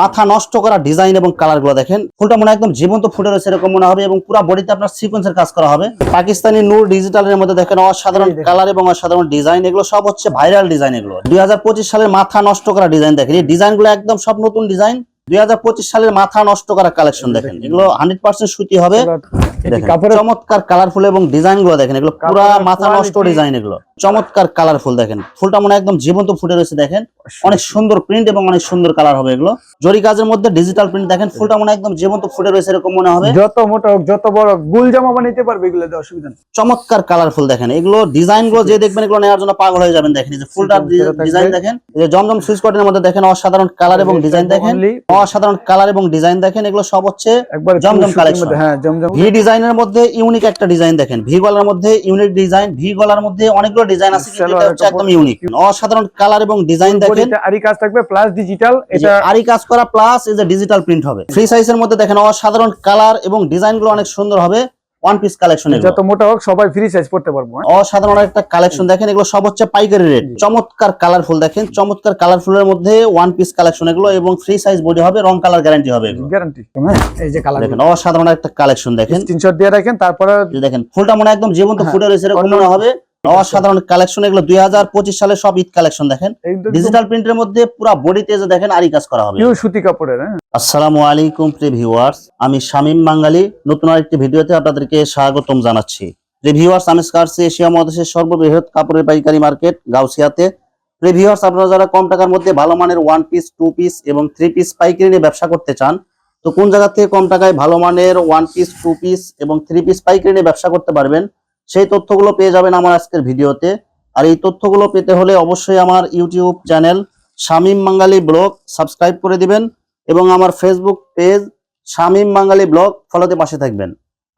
মাথা নষ্ট করা ডিজাইন এবং কালারগুলো দেখেন। ফুলটা মনে হয় একদম জীবন্ত ফুটে রয়েছে এরকম মনে হবে এবং পুরো বডিতে আপনার সিকোয়েন্সের কাজ করা হবে। পাকিস্তানি নূর ডিজিটালের মধ্যে দেখেন অসাধারণ কালার এবং অসাধারণ ডিজাইন এগুলো সব হচ্ছে ভাইরাল ডিজাইন এগুলো। দুই সালের মাথা নষ্ট করা ডিজাইন দেখেন। এই ডিজাইনগুলো একদম সব নতুন ডিজাইন দুই হাজার পঁচিশ সালের মাথা নষ্ট করা কালেকশন দেখেন। এগুলো হান্ড্রেড পার্সেন্ট সুতি হবে। চমৎকার কালারফুল এবং ডিজাইনগুলো দেখেন। এগুলো পুরা মাথা নষ্ট ডিজাইন এগুলো। চমৎকার কালারফুল দেখেন। ফুলটা মনে একদম জীবন্ত ফুটে রয়েছে দেখেন। অনেক সুন্দর প্রিন্ট এবং অনেক সুন্দর কালার হবে এগুলো। জরি কাজের মধ্যে ডিজিটাল প্রিন্ট দেখেন ফুলটা মনে একদম জীবন্ত ফুটে রয়েছে এরকম মনে হবে। যত মোটা হোক যত বড় গুল জামা বানাইতে পারবে এগুলো অসুবিধা নেই। চমৎকার কালারফুল দেখেন। এগুলো ডিজাইনগুলো যে দেখবেন এগুলো নেওয়ার জন্য পাগল হয়ে যাবেন দেখেন। এই যে ফুলটার ডিজাইন দেখেন এই যে জমজম সুইচ কটনের মধ্যে দেখেন অসাধারণ কালার এবং ডিজাইন দেখেন। অসাধারণ কালার এবং ডিজাইন দেখেন এগুলো সব হচ্ছে একবার জমজম কালেকশন। হ্যাঁ জমজম ভি ডিজাইনের মধ্যে ইউনিক একটা ডিজাইন দেখেন ভি গলার মধ্যে ইউনিক ডিজাইন ভি গলার মধ্যে অনেকগুলো ডিজাইন আছে কিন্তু এটা হচ্ছে একদম ইউনিক। অসাধারণ কালার এবং ডিজাইন দেখেন। আরি কাজ থাকবে প্লাস ডিজিটাল এটা আরি কাজ করা plus is a digital print হবে। ফ্রি সাইজের মধ্যে দেখেন অসাধারণ কালার এবং ডিজাইনগুলো অনেক সুন্দর হবে। ওয়ান পিস কালেকশন যত মোটা হোক সবাই ফ্রি সাইজ পড়তে পারব হ্যাঁ? অসাধারণ একটা কালেকশন দেখেন এগুলো সব হচ্ছে পাইকারি রেট চমৎকার কালারফুল দেখেন চমৎকার কালারফুলের মধ্যে ওয়ান পিস কালেকশন এগুলো এবং ফ্রি সাইজ বডি হবে রং কালার গ্যারান্টি হবে গ্যারান্টি এই যে কালার দেখেন অসাধারণ একটা কালেকশন দেখেন। স্ক্রিনশট দিয়ে রাখেন তারপরে দেখেন ফুলটা মনে হয় একদম জীবন্ত হ্যাঁ, ফুটে রয়েছে এরকম মনে হবে। অসাধারণ কালেকশন এগুলো দুই হাজার পঁচিশ সালে সব ঈদ কালেকশন দেখেন। ডিজিটাল প্রিন্টের মধ্যে পুরো বডিতে যে দেখেন আরি কাজ করা হবে। সুতি কাপড়ের হ্যাঁ? আসসালামু আলাইকুম প্রিয় ভিউয়ার্স আমি শামীম বাঙালি। নতুন আরেকটি ভিডিওতে আপনাদেরকে স্বাগতম জানাচ্ছি। প্রিয় ভিউয়ার্স আমি স্কার্সি এশিয়া মহাদেশের সর্ববৃহৎ কাপড়ের পাইকারি মার্কেট গাউসিয়াতে। প্রিয় ভিউয়ার্স আপনারা যারা কম টাকার মধ্যে ভালো মানের ওয়ান পিস টু পিস এবং থ্রি পিস পাইকারি নিয়ে ব্যবসা করতে চান তো কোন জায়গা থেকে কম টাকায় ভালো মানের ওয়ান পিস টু পিস এবং থ্রি পিস পাইকারি নিয়ে ব্যবসা করতে পারবেন সেই তথ্যগুলো পেয়ে যাবেন আমার আজকের ভিডিওতে। আর এই তথ্যগুলো পেতে হলে অবশ্যই আমার YouTube channel Shamim Bangali blog subscribe করে দিবেন এবং আমার Facebook page Shamim Bangali blog ফলোতে পাশে থাকবেন।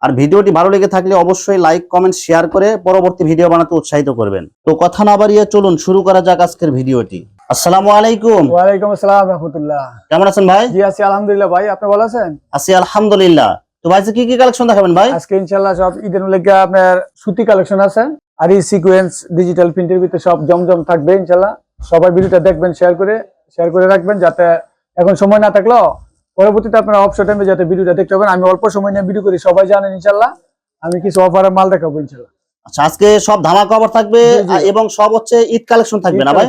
আর ভিডিওটি ভালো লেগে থাকলে অবশ্যই লাইক কমেন্ট শেয়ার করে পরবর্তী ভিডিও বানাতে উৎসাহিত করবেন। তো কথা না বাড়িয়ে চলুন শুরু করা যাক আজকের ভিডিওটি। আসসালামু আলাইকুম। ওয়ালাইকুম আসসালাম রহমতুল্লাহ। কেমন আছেন ভাই? জি আছি আলহামদুলিল্লাহ ভাই আপনি ভালো আছেন? আছি আলহামদুলিল্লাহ। তো ভাই কি কি কালেকশন দেখাবেন ভাই? আজকে ইনশাআল্লাহ সব ঈদের লেগে আপনার সুতি কালেকশন আছে। আর এই সিকোয়েন্স ডিজিটাল প্রিন্টের ভিতরে সব জমজম থাকবে ইনশাআল্লাহ। সবাই ভিডিওটা দেখবেন শেয়ার করে শেয়ার করে রাখবেন যাতে এখন সময় না থাকলেও পরবর্তীতে আপনারা অবসর টাইমে যাতে ভিডিওটা দেখতে পাবেন আমি অল্প সময় নিয়ে ভিডিও করি, সবাই জানেন ইনশাল্লাহ আমি কিছু অফারের মাল দেখাবো ইনশাল্লাহ আচ্ছা আজকে সব ধামাকা কভার থাকবে এবং সব হচ্ছে ঈদ কালেকশন থাকবে না ভাই?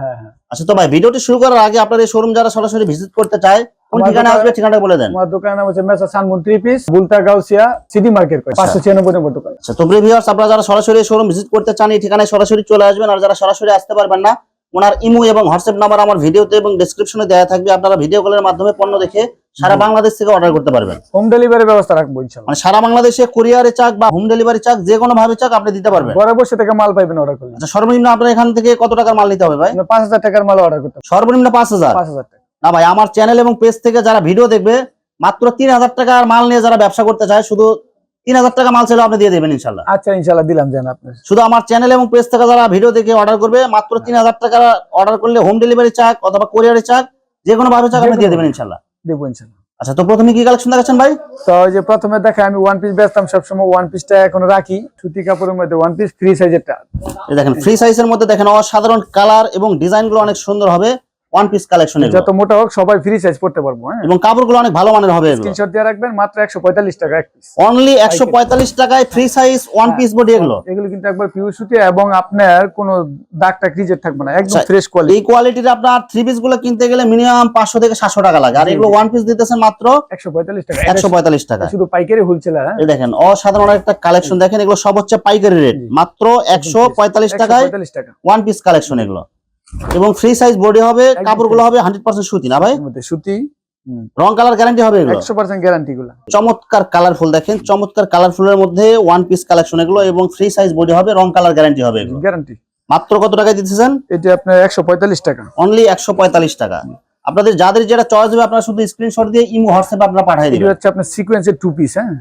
হ্যাঁ হ্যাঁ। আচ্ছা তো ভাই ভিডিওটি শুরু করার আগে আপনার এই শোরুম যারা সরাসরি ভিজিট করতে চায় কোন ঠিকানা আসবে ঠিকানাটা বলে দেন। আমার দোকানের নাম হচ্ছে মেসা সানমুন থ্রি পিস বুলতা গাউসিয়া সিটি মার্কেট পাঁচশো ছিয়ানব্বই নম্বর দোকান। আচ্ছা তো প্রিভিউয়ার্স আপনারা যারা সরাসরি শোরুম ভিজিট করতে চান এই ঠিকানায় সরাসরি চলে আসবেন আর যারা সরাসরি আসতে পারবেন না ওনার ইমো এবং হোয়াটসঅ্যাপ নাম্বার আমার ভিডিওতে এবং ডেসক্রিপশনে দেওয়া থাকবে। আপনারা ভিডিও কলের মাধ্যমে পণ্য দেখে সারা বাংলাদেশ থেকে অর্ডার করতে পারবেন। হোম ডেলিভারি ব্যবস্থা রাখব মানে সারা বাংলাদেশে কুরিয়ারে চাক বা হোম ডেলিভারি চাক যে কোনো ভাবে চাক আপনি দিতে পারবেন। ঘরে বসে থেকে মাল পাইবেন অর্ডার করলে। আচ্ছা সর্বনিম্ন আপনার এখান থেকে কত টাকার মাল নিতে হবে ভাই? আপনি পাঁচ হাজার টাকার মাল অর্ডার করতে সর্বনিম্ন পাঁচ হাজার? পাঁচ হাজার টাকা। না ভাই আমার চ্যানেল এবং পেজ থেকে যারা ভিডিও দেখবে মাত্র তিন হাজার টাকার মাল নিয়ে যারা ব্যবসা করতে চায় শুধু তিন হাজার টাকা মাল ছিল আপনি দিয়ে দেবেন ইনশাল্লাহ আচ্ছা ইনশাল্লাহ দিলাম জান আপনার। শুধু আমার চ্যানেল এবং পেজ থেকে যারা ভিডিও দেখে অর্ডার করবে মাত্র তিন হাজার টাকা অর্ডার করলে হোম ডেলিভারি চাক অথবা কোরিয়ারে চাক যে কোনো ভাবে চাক আপনি দিয়ে দেবেন ইনশাল্লাহ দেবো ইনশাল্লাহ। আচ্ছা তো প্রথমে কি কালেকশন দেখাচ্ছেন ভাই? তো ওই যে প্রথমে দেখে আমি ওয়ান পিস বেচতাম সবসময় ওয়ান পিসটা এখন রাখি। সুতি কাপড়ের মধ্যে ওয়ান পিস ফ্রি সাইজেরটা দেখেন ফ্রি সাইজের মধ্যে দেখেন অসাধারণ কালার এবং ডিজাইনগুলো অনেক সুন্দর হবে। ওয়ান পিস কালেকশন যত মোটা হোক সবাই ফ্রি সাইজ পড়তে পারব হ্যাঁ? এবং কাপড়গুলো অনেক ভালো মানের হবে স্ক্রিনশট দিয়ে রাখবেন মাত্র একশো পঁয়তাল্লিশ টাকা এক পিস অনলি একশো পঁয়তাল্লিশ টাকায় free size one piece body এগুলো। এগুলো কিন্তু একবার পিওর সুতি এবং আপনার কোনো দাগ টাক রিজেক্ট থাকবে না একদম ফ্রেশ কোয়ালিটি এই কোয়ালিটির আপনার থ্রি পিসগুলো কিনতে গেলে মিনিমাম পাঁচশো থেকে সাতশো টাকা লাগে। আর এগুলো ওয়ান পিস দিতেছেন মাত্র একশো পঁয়তাল্লিশ টাকা। একশো পঁয়তাল্লিশ টাকা। শুধু পাইকারি হোলসেলার হ্যাঁ? এই দেখেন অসাধারণ একটা কালেকশন দেখেন এগুলো সব হচ্ছে পাইকারি রেট মাত্র একশো পঁয়তাল্লিশ টাকায় পঁয়তাল্লিশ টাকা। ওয়ান পিস কালেকশন এগুলো। এবং ফ্রি সাইজ বডি হবে কাপড়গুলো হবে হান্ড্রেড পার্সেন্ট সুতি না ভাই? সুতি রং কালার গ্যারান্টি হবে একশো পার্সেন্ট গ্যারান্টি গুলো চমৎকার কালারফুল দেখেন চমৎকার কালারফুলের মধ্যে ওয়ান পিস কালেকশন এগুলো এবং ফ্রি সাইজ বডি হবে রং কালার গ্যারান্টি হবে এগুলো। গ্যারান্টি মাত্র কত টাকায় দিতেছেন? এটি আপনার একশো পঁয়তাল্লিশ টাকা। অনলি একশো পঁয়তাল্লিশ টাকা। আপনাদের যাদের যেটা চয়েস হবে আপনারা শুধু স্ক্রিনশট দিয়ে ইমো হোয়াটসঅ্যাপে আপনারা পাঠিয়ে এটি দিবেন। হচ্ছে আপনার সিকোয়েন্সের টু পিস হ্যাঁ?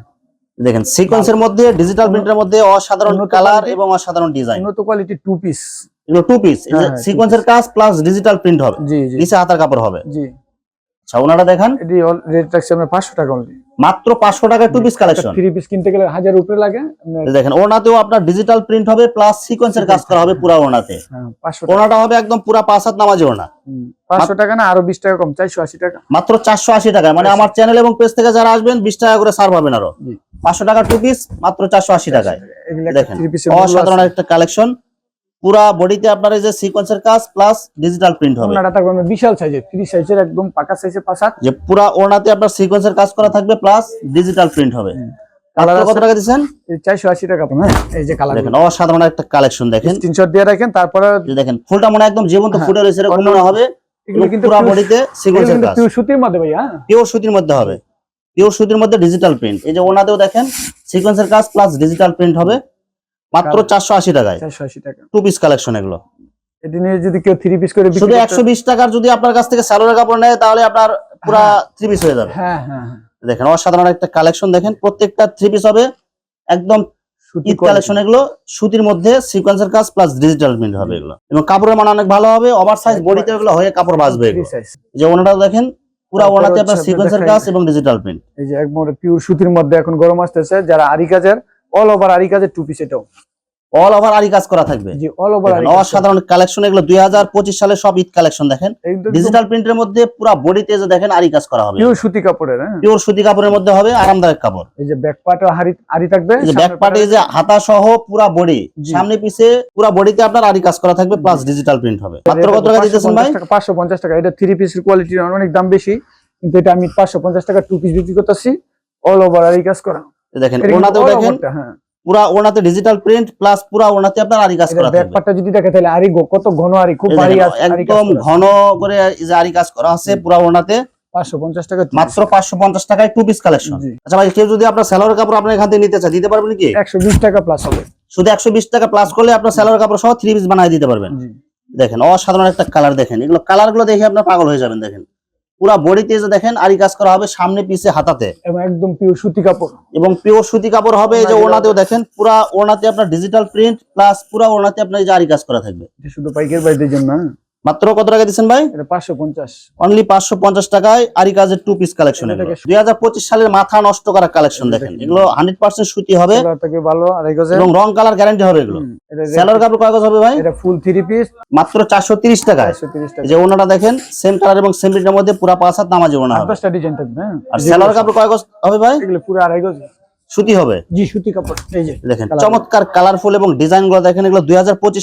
দেখেন সিকোয়েন্সের মধ্যে ডিজিটাল প্রিন্টের মধ্যে অসাধারণ কালার এবং অসাধারণ ডিজাইন উন্নত কোয়ালিটি টু পিস এগুলো টু পিস হ্যাঁ, সিকোয়েন্সের কাজ প্লাস ডিজিটাল প্রিন্ট হবে। নিচে হাতার কাপড় হবে। জি। আচ্ছা দেখান। এটি রেট রাখছে আপনার পাঁচশো টাকা অনলি মাত্র পাঁচশো টাকা two piece collection three piece কিনতে গেলে হাজার উপরে লাগে। দেখেন ওনাতেও আপনার ডিজিটাল প্রিন্ট হবে প্লাস সিকোয়েন্সের কাজ করা হবে পুরা ওনাতে টাকা। ওনাটা হবে একদম পুরা পাঁচ হাত নামাজি ওনা হুম, পাঁচশো টাকা না আরও বিশ টাকা কম চারশো আশি টাকা। মাত্র চারশো আশি টাকায় মানে আমার চ্যানেল এবং পেজ থেকে যারা আসবেন বিশ টাকা করে সার পাবেন আরও। জি। পাঁচশো টাকা টু পিস মাত্র চারশো আশি টাকায়। দেখেন অসাধারণ একটা কালেকশন পুরা বডিতে আপনার এই যে সিকোয়েন্সের কাজ প্লাস ডিজিটাল প্রিন্ট হবে। ওনাটা থাকবে বিশাল সাইজের থ্রি সাইজের একদম পাকা সাইজের পাঁচ হাত যে পুরা ওনাতে আপনার সিকোয়েন্সের কাজ করা থাকবে প্লাস ডিজিটাল প্রিন্ট হবে। কালার কত টাকা চারশো আশি টাকা পাবেন, হ্যাঁ এই যে কালার দেখেন অসাধারণ একটা কালেকশন দেখেন। স্ক্রিনশট দিয়ে রাখেন তারপরে দেখেন ফুলটা মনে একদম জীবন্ত হ্যাঁ, ফুটে রয়েছে এরকম মনে হবে। এগুলো কিন্তু পুরা বডিতে সিকোয়েন্সের কাজ। pure সুতির মধ্যে ভাইয়া? পিওর সুতির মধ্যে হবে। পিওর সুতির মধ্যে ডিজিটাল প্রিন্ট এই যে ওনাতেও দেখেন সিকোয়েন্সের কাজ প্লাস ডিজিটাল প্রিন্ট হবে। মাত্র। চারশো আশি টাকায়। চারশো আশি টাকা। টু পিস কালেকশন এগুলো। এটি নিয়ে যদি কেউ থ্রি পিস করে শুধু একশো বিশ টাকার যদি আপনার কাছ থেকে সালোয়ার কাপড় নেয় তাহলে আপনার পুরা থ্রি পিস হয়ে যাবে। হ্যাঁ হ্যাঁ হ্যাঁ। দেখেন অসাধারণ একটা কালেকশন দেখেন প্রত্যেকটা থ্রি পিস হবে একদম সুতি ঈদ কালেকশন এগুলো সুতির মধ্যে সিকোয়েন্সের কাজ প্লাস ডিজিটাল প্রিন্ট হবে এগুলো। এবং কাপড়ের মান অনেক ভালো হবে ওভার সাইজ বডিতে এগুলো হয়ে কাপড় বাঁচবে যে ওনাটাও দেখেন পুরা ওনাতে আপনার আপনার সিকোয়েন্সের কাজ এবং ডিজিটাল প্রিন্ট এই যে একবারে পিওর সুতির মধ্যে এখন গরম আসতেছে যারা আরি কাজের অল ওভার আরি কাজের টু পিস এটাও। অল ওভার আরি কাজ করা থাকবে। জি অল ওভার দেখেন, অসাধারণ কালেকশন এগুলো দুই হাজার পঁচিশ সালে সব ঈদ কালেকশন দেখেন। ডিজিটাল প্রিন্টের মধ্যে পুরা বডিতে যে দেখেন আরি কাজ করা হবে। পিওর সুতি কাপড়ের হ্যাঁ। পিওর সুতি কাপড়ের মধ্যে হবে আরামদায়ক কাপড়। এই যে ব্যাক পার্ট হারি আরি থাকবে এই যে ব্যাক পার্টে যে হাতা সহ পুরা বডি সামনে পিছে পুরা বডিতে আপনার আরি কাজ করা থাকবে প্লাস ডিজিটাল প্রিন্ট হবে। মাত্র কত টাকা দিতেছেন ভাই? পাঁচশো পঞ্চাশ টাকা। এটা থ্রি পিসের কোয়ালিটি অনেক দাম বেশি। কিন্তু এটা আমি পাঁচশো পঞ্চাশ টাকা টু পিস বিক্রি করতেছি। অল ওভার আরি কাজ করা। দেখেন ওনাতেও দেখেন হ্যাঁ। পুরা ওনাতে ডিজিটাল প্রিন্ট প্লাস পুরা ওনাতে আপনার আরি কাজ করা থাকবে পার্টটা যদি দেখে তাহলে আরি কত ঘন আরি খুব ভারী আছে একদম ঘন করে যে আরি কাজ করা আছে পুরা ওনাতে পাঁচশো পঞ্চাশ টাকা মাত্র পাঁচশো পঞ্চাশ টাকায় টু পিস কালেকশন আচ্ছা ভাই কেউ যদি আপনার স্যালোয়ার কাপড় আপনার এখান থেকে নিতে চায় দিতে পারবেন কি? একশো বিশ টাকা প্লাস হবে। শুধু একশো বিশ টাকা প্লাস করলে আপনার স্যালোয়ার কাপড় সহ থ্রি পিস বানিয়ে দিতে পারবেন। দেখেন অসাধারণ একটা কালার দেখেন। এগুলো কালারগুলো দেখে আপনার পাগল হয়ে যাবেন দেখেন। পুরা বডিতে যে দেখেন আরি কাজ করা হবে সামনে পিছে হাতাতে। এবং একদম পিওর সুতি কাপড়। এবং পিওর সুতি কাপড় হবে এই যে ওনাতেও দেখেন পুরা ওনাতে আপনার ডিজিটাল প্রিন্ট প্লাস পুরা ওনাতে আপনার এই যে আরি কাজ করা থাকবে। এটা শুধু পাইকারি বাইদের জন্য হ্যাঁ? মাত্র কত টাকা দিচ্ছেন ভাই? পাঁচশো পঞ্চাশ। অনলি পাঁচশো পঞ্চাশ টাকায় আরি কাজের টু পিস কালেকশন দুই হাজার পঁচিশ সালের মাথা নষ্ট করা কালেকশন দেখেন। এগুলো হান্ড্রেড পার্সেন্ট সুতি হবে। ভালো? এবং রং কালার গ্যারান্টি হবে এগুলো। স্যালোয়ার কাপড় কয় গজ হবে ভাই? এটা ফুল থ্রি পিস মাত্র চারশো তিরিশ টাকায়। যে ওনাটা দেখেন সেম কালার এবং সেম প্রিন্টের মধ্যে পুরা পাঁচ হাত নামাজি ওনা হবে। হ্যাঁ। আর স্যালোয়ার কাপড় কয় গজ হবে ভাই? এগুলো পুরো আড়াই গজ। সুতি হবে? জি সুতি কাপড় এই যে দেখেন চমৎকার কালারফুল এবং ডিজাইনগুলো দেখেন এগুলো দুই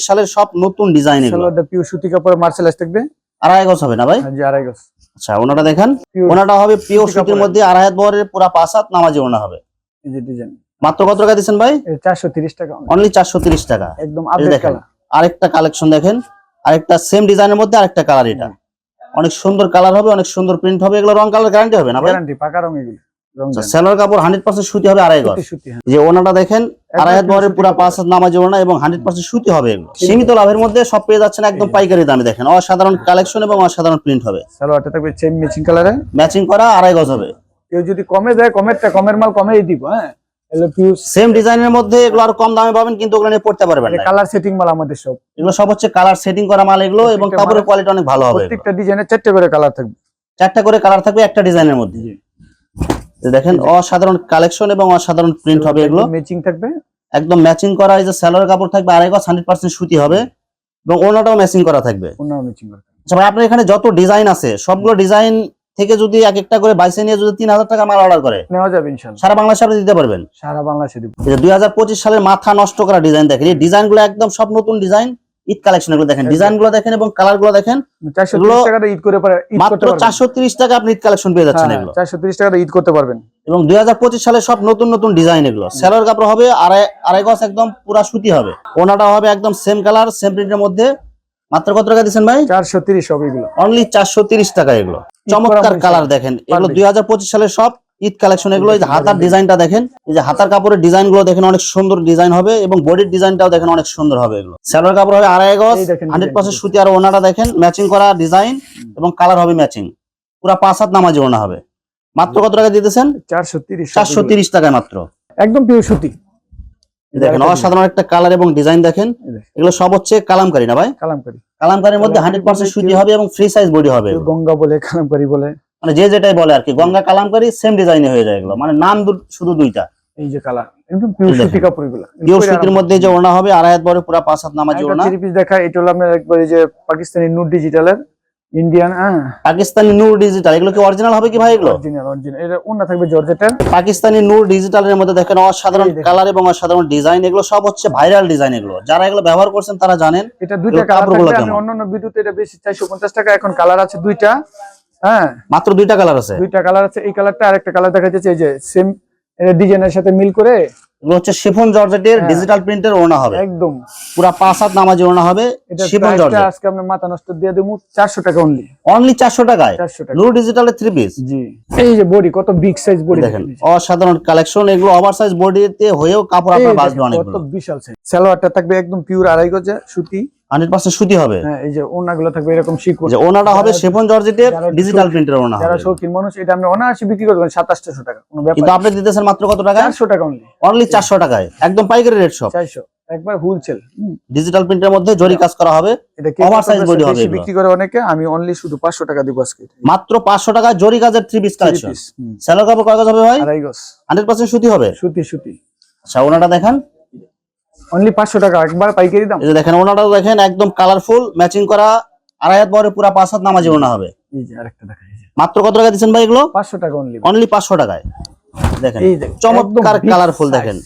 সালের সব নতুন ডিজাইন এগুলো। সালোয়ারটা পিওর সুতি কাপড় মার্সেলাইজ থাকবে। আড়াই গজ হবে না ভাই? জি আড়াই গজ। আচ্ছা ওনাটা দেখেন ওনাটা হবে পিওর সুতির মধ্যে আড়াই হাত বহরের পুরা পাঁচ হাত নামাজি ওনা হবে। এই যে ডিজাইন মাত্র কত টাকা দিচ্ছেন ভাই? এটা চারশো তিরিশ টাকা। অনলি চারশো তিরিশ টাকা। একদম আপডেট কালার আরেকটা কালেকশন দেখেন আরেকটা সেম ডিজাইনের মধ্যে আরেকটা কালার এটা। অনেক সুন্দর কালার হবে অনেক সুন্দর প্রিন্ট হবে এগুলো রং কালার গ্যারান্টি হবে না ভাই? গ্যারান্টি পাকা রং এগুলো। রং সেলোয়ার কাপড় হান্ড্রেড পার্সেন্ট সুতি হবে আড়াই গজ। যে ওনাটা দেখেন আড়াই হাত বহরের পুরা পাঁচ হাত নামাজি ওনা এবং হান্ড্রেড পার্সেন্ট সুতি হবে সীমিত লাভের মধ্যে সব পেয়ে যাচ্ছেন একদম পাইকারি দামে দেখেন। অসাধারণ কালেকশন এবং অসাধারণ প্রিন্ট হবে। সালোয়ারটা থাকবে সেম ম্যাচিং কালারে ম্যাচিং করা আড়াই গজ হবে। কেউ যদি কমে দেয় কমেরটা কমের মাল কমেই দিব হ্যাঁ? সেম ডিজাইনের মধ্যে এগুলো আর কম দামে পাবেন কিন্তু ওগুলো নিয়ে পড়তে পারবেন কালার সেটিং মাল আমাদের সব। এগুলো সব হচ্ছে কালার সেটিং করা মাল এগুলো এবং কাপড়ের কোয়ালিটি অনেক ভালো হবে এগুলো। প্রত্যেকটা ডিজাইনে চারটে করে কালার থাকবে। চারটা করে কালার থাকবে একটা ডিজাইনের মধ্যে। দেখেন অসাধারণ কালেকশন এবং অসাধারণ প্রিন্ট হবে এগুলো। ম্যাচিং থাকবে। একদম ম্যাচিং করা এই যে স্যালোয়ার কাপড় থাকবে আড়াই গজ হান্ড্রেড পার্সেন্ট সুতি হবে এবং ওনাটাও ম্যাচিং করা থাকবে। আচ্ছা আপনার এখানে যত ডিজাইন আছে সবগুলো ডিজাইন থেকে যদি এক একটা করে বাইসে নিয়ে যদি তিন হাজার টাকা মাল অর্ডার করে নেওয়া যাবে সারা বাংলাদেশে আপনি দিতে পারবেন। সারা বাংলাদেশে দুই হাজার পঁচিশ সালের মাথা নষ্ট করা ডিজাইন দেখেন এই ডিজাইনগুলো একদম সব নতুন ডিজাইন ঈদ কালেকশনগুলো দেখেন ডিজাইনগুলো দেখেন এবং কালারগুলো দেখেন মাত্র চারশো তিরিশ টাকা আপনি ঈদ কালেকশন পেয়ে যাচ্ছেন এগুলো। চারশো তিরিশ টাকাটা ঈদ করতে পারবেন। এবং দুই হাজার পঁচিশ সালে সব নতুন নতুন ডিজাইন এগুলো। সেলোয়ার কাপড় হবে আড়াই আড়াই গজ একদম পুরা সুতি হবে। ওনাটা হবে একদম সেম কালার সেম প্রিন্টের মধ্যে। মাত্র কত টাকা দিচ্ছেন ভাই? চারশো তিরিশ হবে এগুলো। অনলি চারশো তিরিশ টাকা এগুলো। চমৎকার কালার দেখেন। এগুলো দুই হাজার পঁচিশ সালের সব ঈদ কালেকশন এগুলো এই যে হাতার ডিজাইনটা দেখেন এই যে হাতার কাপড়ের ডিজাইনগুলো দেখেন অনেক সুন্দর ডিজাইন হবে এবং বডির ডিজাইনটাও দেখেন অনেক সুন্দর হবে এগুলো। সালোয়ার কাপড় হবে আড়াই গজ হান্ড্রেড পার্সেন্ট সুতি আর ওনাটা দেখেন ম্যাচিং করা ডিজাইন এবং কালার হবে ম্যাচিং পুরা পাঁচ হাত নামাজি ওনা হবে। মাত্র কত টাকা দিতেছেন? চারশো তিরিশ চারশো তিরিশ টাকায় মাত্র। একদম পিওর সুতি। দেখেন অসাধারণ একটা কালার এবং ডিজাইন দেখেন। এগুলো সব হচ্ছে কালামকারি না ভাই? কালামকারি। কালামকারির মধ্যে হান্ড্রেড পার্সেন্ট সুতি হবে এবং ফ্রি সাইজ বডি হবে গঙ্গা বলে কালামকারি বলে। মানে যে যেটাই বলে আর কি গঙ্গা কালামকারি সেম ডিজাইনে হয়ে যায় এগুলো। মানে নাম শুধু দুইটা। এই যে কালার একদম পিওর সুতি কাপড় এগুলো পিওর সুতির মধ্যে যে ওনা হবে আড়াই হাত বড় পুরা পাঁচ হাত নামাজি ওনা থ্রি পিস দেখা এটা হলো আপনার একবার যে পাকিস্তানি ডিজিটালের ইন্ডিয়ান হ্যাঁ। পাকিস্তানি নূর ডিজিটাল এগুলো কি অরিজিনাল হবে কি ভাই এগুলো? অরিজিনাল অরিজিনাল এটা ওন্না থাকবে জর্জেটের। পাকিস্তানি নূর ডিজিটালের মধ্যে দেখেন অসাধারণ কালার এবং অসাধারণ ডিজাইন এগুলো সব হচ্ছে ভাইরাল ডিজাইন এগুলো। যারা এগুলো ব্যবহার করছেন তারা জানেন এটা দুইটা কালার থাকবে আমি অন্যান্য ভিডিওতে এটা বেশি চারশো পঞ্চাশ টাকা এখন কালার আছে দুইটা। হ্যাঁ। মাত্র দুইটা কালার আছে। দুইটা কালার আছে। এই কালারটা আরেকটা কালার দেখা যাচ্ছে এই যে সেম ডিজাইনের সাথে মিল করে এগুলো হচ্ছে শিফন জর্জেটের হ্যাঁ। ডিজিটাল প্রিন্টের ওনা হবে। একদম। পুরা পাঁচ হাত নামাজি ওনা হবে শিফন জর্জেট। আজকে আমরা মাথা নষ্ট দিয়ে দেবো। টাকা অনলি অনলি চারশো টাকায়। চারশো টাকা। নূর ডিজিটালের থ্রি পিস জি। এই যে বডি কত বিগ সাইজ বডি দেখেন অসাধারণ কালেকশন এগুলো বডিতে হয়েও কাপড় আপনার বাঁচবে কত বিশাল সাইজ সালোয়ারটা থাকবে একদম পিওর আড়াই গজে সুতি। হান্ড্রেড পার্সেন্ট সুতি হবে। হ্যাঁ এই যে ওনাগুলো থাকবে এরকম শিকড়। যে ওনাটা হবে শিফন জর্জেটের ডিজিটাল প্রিন্টের ওনা যারা শৌখিন মানুষ এটা আপনি অনায়াসে বিক্রি করবেন সাতাশটাশো টাকা কোনো কিন্তু আপনি দিতেছেন মাত্র কত টাকায়? চারশো টাকা অনলি অনলি চারশো টাকায়। একদম পাইকারি রেট সব। চারশো একবার হুলসেল ডিজিটাল প্রিন্টের মধ্যে জরি কাজ করা হবে। কত body বেশি হবে বিক্রি করে অনেকে আমি অনলি শুধু পাঁচশো টাকা দিব আজকে। মাত্র পাঁচশো টাকা জরি কাজের থ্রি পিস কালেকশন। কাপড় কয় গজ হবে ভাই? আড়াই গজ। হান্ড্রেড পার্সেন্ট সুতি হবে? সুতি সুতি। আচ্ছা ওনাটা দেখেন। অনলি পাঁচশো টাকা একবার পাইকারি দাম। এই যে দেখেন ওনাটাও দেখেন একদম কালারফুল ম্যাচিং করা আড়াই হাত বড় পুরা পাঁচ হাত নামাজি ওনা হবে। এই যে আরেকটা মাত্র কত টাকা দিচ্ছেন ভাই এগুলো? পাঁচশো টাকা অনলি অনলি পাঁচশো টাকায়। দেখেন চমৎকার কালারফুল দেখেন।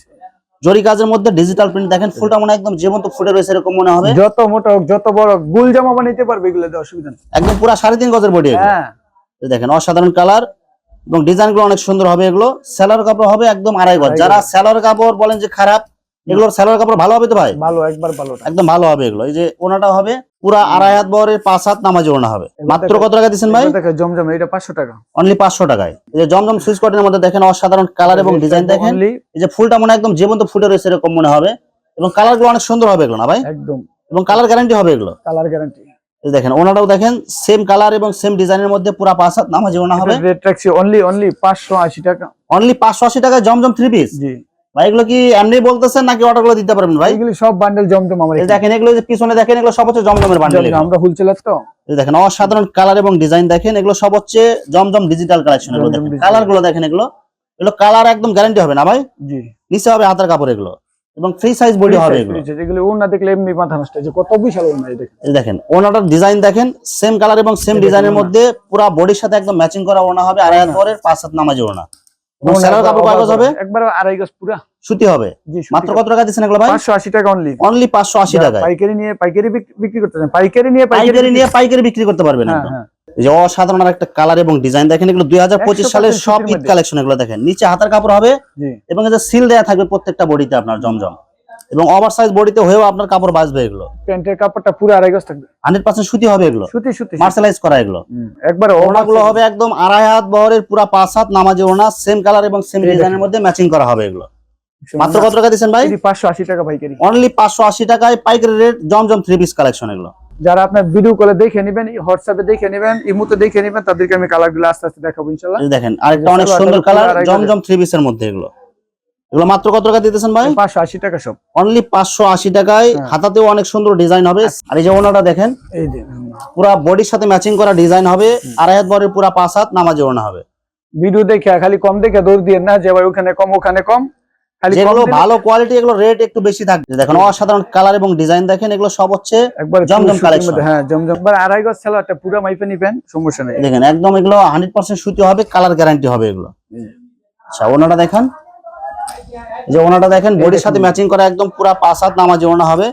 জরি কাজের মধ্যে ডিজিটাল প্রিন্ট দেখেন ফুলটা মনে একদম জীবন্ত ফুটে রয়েছে এরকম মনে হবে। যত মোটা হোক যত বড় গুল জামা বানাইতে পারবে এগুলো অসুবিধা নেই। একদম পুরা সাড়ে তিন গজের বডি হ্যাঁ। দেখেন অসাধারণ কালার এবং ডিজাইনগুলো অনেক সুন্দর হবে এগুলো। সেলার কাপড় হবে একদম আড়াই গজ। যারা। সেলার কাপড় বলেন যে খারাপ এগুলোর সেলার কাপড় ভালো হবে তো ভাই? ভালো একবার ভালো একদম ভালো হবে এগুলো। এই যে ওনাটা হবে পুরা আড়াই হাত বরের পাঁচ হাত নামাজি ওনা হবে। মাত্র কত টাকা দিচ্ছেন ভাই? জমজম এটা পাঁচশো টাকা। অনলি পাঁচশো টাকায়। এই যে জমজম সুইচ কটনের মধ্যে দেখেন অসাধারণ কালার এবং ডিজাইন দেখেন। এই যে ফুলটা মনে একদম জীবন্ত ফুটে রয়েছে এরকম মনে হবে। এবং কালারগুলো অনেক সুন্দর হবে এগুলো না ভাই? একদম। এবং কালার গ্যারান্টি হবে এগুলো। কালার গ্যারান্টি দেখেন ওনাটাও দেখেন সেম কালার এবং সেম ডিজাইনের মধ্যে পুরা পাঁচ হাত নামাজি ওনা হবে। রেট রাখছি অনলি অনলি পাঁচশো আশি টাকা। অনলি পাঁচশো আশি টাকায় জমজম থ্রি পিস জি। ভাই এগুলো কি এমনি বলতেছেন নাকি অর্ডারগুলো দিতে পারবেন ভাই? এগুলি সব বান্ডেল জমজম আমার দেখেন এগুলো যে পিছনে দেখেন এগুলো সব হচ্ছে জমজমের বান্ডেল আমরা হুলসেলার তো। দেখেন অসাধারণ কালার এবং ডিজাইন দেখেন এগুলো সব হচ্ছে জমজম ডিজিটাল কালেকশন এগুলো দেখেন কালারগুলো দেখেন এগুলো। এগুলো কালার একদম গ্যারান্টি হবে না ভাই? জি। নিচে হবে হাতের কাপড় এগুলো। এবং ফ্রি সাইজ বডি হবে এগুলো। এগুলো ও না দেখলে এমনি মাথা নষ্ট হয়েছে কত বিশাল দেখেন। এই দেখেন ওনাটার ডিজাইন দেখেন সেম কালার এবং সেম ডিজাইনের মধ্যে পুরা বডির সাথে একদম ম্যাচিং করা ওনা হবে। আড়াই হাত পরের পাঁচ হাত নামাজি ওনা সুতি হবে? মাত্র কত টাকা দিচ্ছেন এগুলো ভাই? টাকা অনলি অনলি পাঁচশো আশি পাইকারি নিয়ে পাইকারি বিক্রি করতে পাইকারি নিয়ে পাইকারি নিয়ে পাইকারি বিক্রি করতে পারবেন যে অসাধারণ একটা কালার এবং ডিজাইন দেখেন এগুলো দুই হাজার পঁচিশ সালের সব ঈদ কালেকশন এগুলো দেখেন। নিচে হাতার কাপড় হবে এবং সিল দেওয়া থাকবে প্রত্যেকটা বডিতে আপনার জমজম। এবং ওভার সাইজ বডিতে হয়েও আপনার কাপড় বাঁচবে এগুলো। প্যান্টের কাপড়টা পুরো আড়াই গজ থাকবে। হান্ড্রেড পার্সেন্ট সুতি হবে এগুলো। সুতি সুতি মার্শালাইজ করা এগুলো। একবার ওড়নাগুলো হবে একদম আড়াই হাত বহরের পুরা পাঁচ হাত নামাজি ওড়না সেম কালার এবং সেম ডিজাইনের মধ্যে ম্যাচিং করা হবে এগুলো। মাত্র কত টাকা দিচ্ছেন ভাই? পাঁচশো আশি টাকা পাইকারি। অনলি পাঁচশো আশি টাকায় পাইকারি রেট জমজম থ্রি পিস কালেকশন এগুলো। যারা আপনার ভিডিও কলে দেখে নেবেন হোয়াটসঅ্যাপে দেখে নেবেন ইমুতে দেখে নেবেন তাদেরকে আমি কালারগুলো আস্তে আস্তে দেখাবো ইনশাল্লাহ দেখেন আরেকটা অনেক সুন্দর কালার জমজম থ্রি পিসের মধ্যে এগুলো। এগুলো মাত্র কত টাকা দিতেছেন ভাই? পাঁচশো আশি টাকা সব। অনলি পাঁচশো আশি টাকায় হ্যাঁ। হাতাতেও অনেক সুন্দর ডিজাইন হবে। আর এই যে ওনাটা দেখেন এই পুরা বডির সাথে ম্যাচিং করা ডিজাইন হবে। আড়াই হাত বরের পুরা পাঁচ হাত নামাজি ওড়না হবে। ভিডিও দেখে খালি কম দেখে দৌড় দিয়ে না যে ভাই ওখানে কম ওখানে কম। যেগুলো ভালো কোয়ালিটি এগুলো রেট একটু বেশি থাকবে। দেখেন অসাধারণ কালার এবং ডিজাইন দেখেন এগুলো সব হচ্ছে একবার জমজম জমজম কালেকশন হ্যাঁ জমজম। একবার আড়াই গজ সালোয়ারটা পুরো মাইপে নিবেন সমস্যা নেই। দেখেন একদম এগুলো হান্ড্রেড পার্সেন্ট সুতি হবে কালার গ্যারান্টি হবে এগুলো। আচ্ছা ওনাটা দেখেন। যে ওনাটা দেখেন বডির সাথে ম্যাচিং করা একদম পুরা পাঁচ হাত নামাজি ওনা হবে।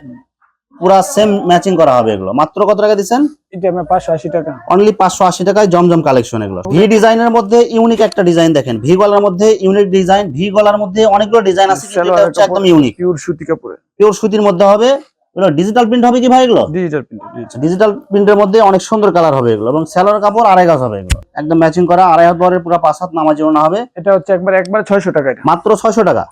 পুরা সেম ম্যাচিং করা হবে এগুলো। মাত্র কত টাকা দিচ্ছেন? এটা আমরা 580 টাকা। অনলি পাঁচশো আশি টাকায় জমজম কালেকশন এগুলো। ভি ডিজাইনের মধ্যে ইউনিক একটা ডিজাইন দেখেন। ভি গলার মধ্যে ইউনিক ডিজাইন ভি গলার মধ্যে অনেকগুলো ডিজাইন আছে কিন্তু এটা হচ্ছে একদম ইউনিক পিওর সুতি কাপড়ে। পিওর সুতির মধ্যে হবে। এগুলো ডিজিটাল প্রিন্ট হবে কি ভাই এগুলো? ডিজিটাল প্রিন্ট ডিজিটাল প্রিন্টের মধ্যে অনেক সুন্দর কালার হবে এগুলো এবং স্যালোর কাপড় আড়াই গাছ হবে এগুলো। একদম ম্যাচিং করা আড়াই হাত বরের পুরো পাঁচ হাত নামাজি ওনা হবে। এটা হচ্ছে একবার একবার ছয়শো টাকা এটা। মাত্র ছয়শো টাকা।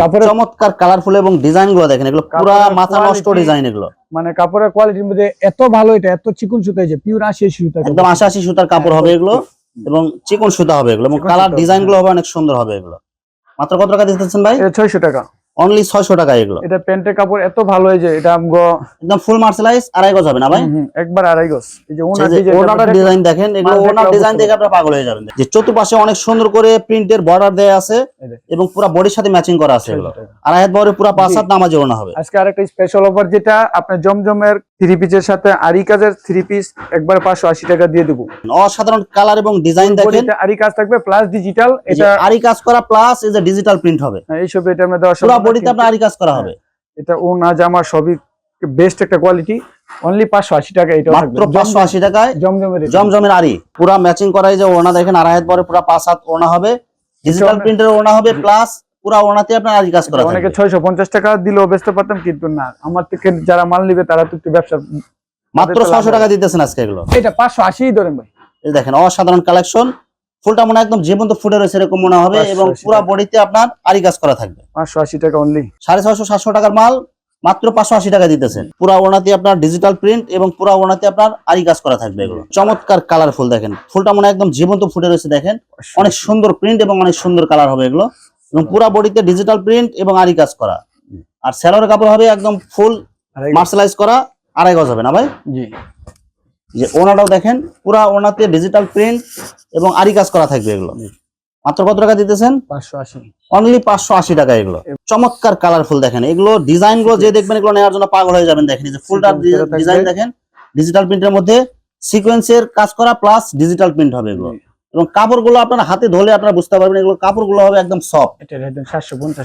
কাপড়ের চমৎকার কালারফুল এবং ডিজাইনগুলো দেখেন এগুলো পুরা মাথা নষ্ট ডিজাইন এগুলো। মানে কাপড়ের কোয়ালিটির মধ্যে এত ভালো এটা এত চিকুন সুতা যে পিওর আশি সুতা একদম আশি আশি সুতার কাপড় হবে এগুলো এবং চিকন সুতা হবে এগুলো এবং কালার ডিজাইনগুলো হবে অনেক সুন্দর হবে এগুলো। মাত্র কত টাকা দিতেছেন ভাই? এটা ছয়শো টাকা। অনলি ছয়শো টাকা এগুলো। এটা প্যান্টের কাপড় এত ভালো হয় যে এটা আমগো একদম ফুল মার্সেলাইজ আড়াই গজ হবে না ভাই? একবার আড়াই গজ। এই যে ওনার ডিজাইন দেখেন। ডিজাইন দেখেন এগুলো ওনার ডিজাইন দেখে আপনারা পাগল হয়ে যাবেন। যে চতুর্পাশে অনেক সুন্দর করে প্রিন্টের বর্ডার দেয়া আছে এবং পুরো বডির সাথে ম্যাচিং করা আছে এগুলো। আর হাত বড় পুরো পাঁচ। হাত নামাজে ওনা হবে। আজকে আরেকটা স্পেশাল অফার যেটা আপনার জমজমের থ্রি পিসের সাথে আরি কাজের থ্রি পিস একবার পাঁচশো আশি টাকা দিয়ে দেবো। অসাধারণ কালার এবং ডিজাইন দেখেন। আরি কাজ থাকবে প্লাস ডিজিটাল এটা আরি কাজ করা প্লাস এই যে ডিজিটাল প্রিন্ট হবে। এইসব এটা আমরা দেওয়ার পুরো বডিতে আপনার আরি কাজ করা হবে। এটা ওনা জামা সবই বেস্ট একটা কোয়ালিটি অনলি পাঁচশো আশি টাকা এটা মাত্র পাঁচশো আশি টাকায় জমজমের জমজমের আরি। পুরা ম্যাচিং করাই যে ওনা দেখেন আড়াই হাত পরে পুরা পাঁচ হাত ওনা হবে। ডিজিটাল প্রিন্টের ওনা হবে প্লাস পুরা ওনাতে আপনার আরি কাজ করা অনেকে থাকবে। ছয়শো পঞ্চাশ টাকা দিলেও বেচতে পারতাম কিন্তু না। আমার থেকে যারা মাল নিবে তারা তো একটু ব্যবসা মাত্র তাদের তো লাভ ছশো টাকা দিতেছেন আজকে এগুলো। এটা পাঁচশো আশি ধরেন ভাই। এই দেখেন অসাধারণ কালেকশন ফুলটা মনে একদম জীবন্ত ফুটে রয়েছে এরকম মনে হবে এবং পুরা বডিতে আপনার আরি কাজ করা থাকবে। পাঁচশো আশি টাকা অনলি সাড়ে ছয়শো সাতশো টাকার মাল মাত্র পাঁচশো আশি টাকা দিতেছেন। পুরা ওনাতে আপনার ডিজিটাল প্রিন্ট এবং পুরা ওনাতে আপনার আরি কাজ করা থাকবে এগুলো। চমৎকার কালারফুল দেখেন। ফুলটা মনে একদম জীবন্ত ফুটে রয়েছে দেখেন। অনেক সুন্দর প্রিন্ট এবং অনেক সুন্দর কালার হবে এগুলো। এবং পুরা বডিতে ডিজিটাল প্রিন্ট এবং আরি কাজ করা। আর স্যালোয়ার কাপড় হবে একদম ফুল মার্শালাইজ করা আড়াই গজ হবে না ভাই? জি। যে ওনাটাও দেখেন পুরা ওনাতে ডিজিটাল প্রিন্ট এবং আরি কাজ করা থাকবে এগুলো। মাত্র কত টাকা দিতেছেন? পাঁচশো আশি। অনলি পাঁচশো আশি টাকা এগুলো। চমৎকার কালারফুল দেখেন। এগুলো ডিজাইনগুলো যে দেখবেন এগুলো নেওয়ার জন্য পাগল হয়ে যাবেন দেখেন এই যে থাকবে। ডিজাইন দেখেন ডিজিটাল প্রিন্টের মধ্যে সিকোয়েন্সের কাজ করা প্লাস ডিজিটাল প্রিন্ট হবে এগুলো। এবং কাপড়গুলো আপনার হাতে ধরে আপনারা বুঝতে পারবেন এগুলো কাপড়গুলো হবে একদম সফট এটা একদম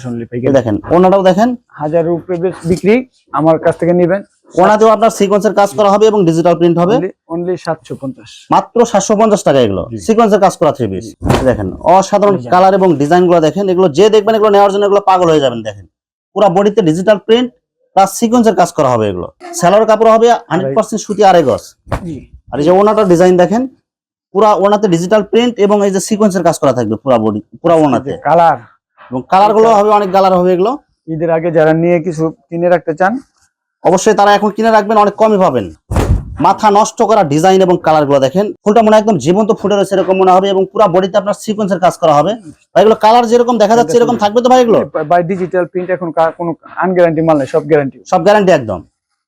অনলি পাই দেখেন ওনাটাও দেখেন। হাজার বেশ বিক্রি আমার কাছ থেকে নিবেন। ওনাতেও আপনার সিকোয়েন্সের কাজ করা হবে এবং ডিজিটাল প্রিন্ট হবে। অনলি মাত্র সাতশো পঞ্চাশ টাকা এগুলো। সিকোয়েন্সের কাজ করা থ্রি পিস দেখেন অসাধারণ কালার এবং ডিজাইনগুলো দেখেন এগুলো যে দেখবেন এগুলো নেওয়ার জন্য এগুলো পাগল হয়ে যাবেন দেখেন। পুরো বডিতে ডিজিটাল প্রিন্ট প্লাস সিকোয়েন্সের কাজ করা হবে এগুলো। স্যালোয়ার কাপড় হবে হান্ড্রেড পার্সেন্ট সুতি আড়াই গজ আর এই যে ওনাটার ডিজাইন দেখেন পুরা ওনাতে ডিজিটাল প্রিন্ট এবং এই যে সিকোয়েন্সের কাজ করা থাকবে পুরা বডি পুরা ওনাতে কালার এবং কালারগুলো হবে অনেক কালার হবে এগুলো। ঈদের আগে যারা নিয়ে কিছু কিনে রাখতে চান অবশ্যই তারা এখন কিনে রাখবেন অনেক কমই পাবেন। মাথা নষ্ট করা ডিজাইন এবং কালারগুলো দেখেন। ফুলটা মনে একদম জীবন্ত ফুটে রয়েছে এরকম মনে হবে এবং পুরো বডিতে আপনার সিকোয়েন্সের কাজ করা হবে। ভাই এগুলো কালার যেরকম দেখা যাচ্ছে এরকম থাকবে তো ভাই এগুলো? বাই ডিজিটাল প্রিন্ট এখন কোনো আনগ্যারান্টি মাল নেই সব গ্যারান্টি সব গ্যারান্টি একদম।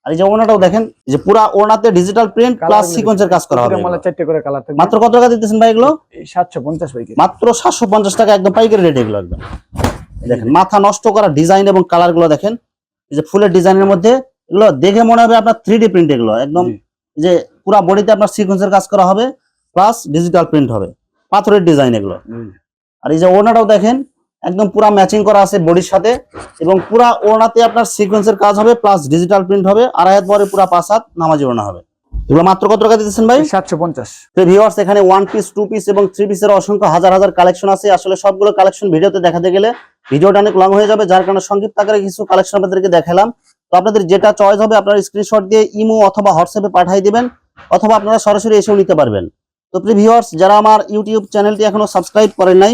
আর এই যে ওনাটাও দেখেন যে পুরা ওনাতে ডিজিটাল প্রিন্ট প্লাস সিকোয়েন্সের কাজ করা হবে এগুলো। চারটে করে কালার থাকবে। মাত্র কত টাকা দিতেছেন ভাই এগুলো? সাতশো পঞ্চাশ ভাই মাত্র সাতশো পঞ্চাশ টাকা একদম পাইকারি রেট এগুলো একদম। দেখেন মাথা নষ্ট করা ডিজাইন এবং কালারগুলো দেখেন। এই যে ফুলের ডিজাইনের মধ্যে এগুলো দেখে মনে হবে আপনার থ্রি ডি প্রিন্ট এগুলো একদম যে পুরা বডিতে আপনার সিকোয়েন্সের কাজ করা হবে প্লাস ডিজিটাল প্রিন্ট হবে। পাথরের ডিজাইন এগুলো। আর এই যে ওড়নাটাও দেখেন একদম পুরা ম্যাচিং করা আছে বডির সাথে এবং পুরা ওড়নাতে আপনার সিকোয়েন্সের কাজ হবে প্লাস ডিজিটাল প্রিন্ট হবে আড়াই হাত পরে পুরা পাঁচ হাত নামাজি ওড়না হবে। এগুলো মাত্র কত টাকা দিতেছেন ভাই? সাতশো পঞ্চাশ। তো ভিউয়ার্স এখানে ওয়ান পিস টু পিস এবং থ্রি পিসের অসংখ্য হাজার হাজার কালেকশন আছে। আসলে সবগুলো কালেকশন ভিডিওতে দেখাতে গেলে ভিডিওটা অনেক লং হয়ে যাবে যার কারণে সংক্ষিপ্ত আকারে কিছু কালেকশন আপনাদেরকে দেখালাম। তো আপনাদের যেটা চয়েস হবে আপনারা স্ক্রিনশট দিয়ে ইমো অথবা হোয়াটসঅ্যাপে পাঠিয়ে দিবেন অথবা আপনারা সরাসরি এসেও নিতে পারবেন। তো প্রিয় ভিউয়ার্স যারা আমার ইউটিউব চ্যানেলটি এখনও সাবস্ক্রাইব করেন নাই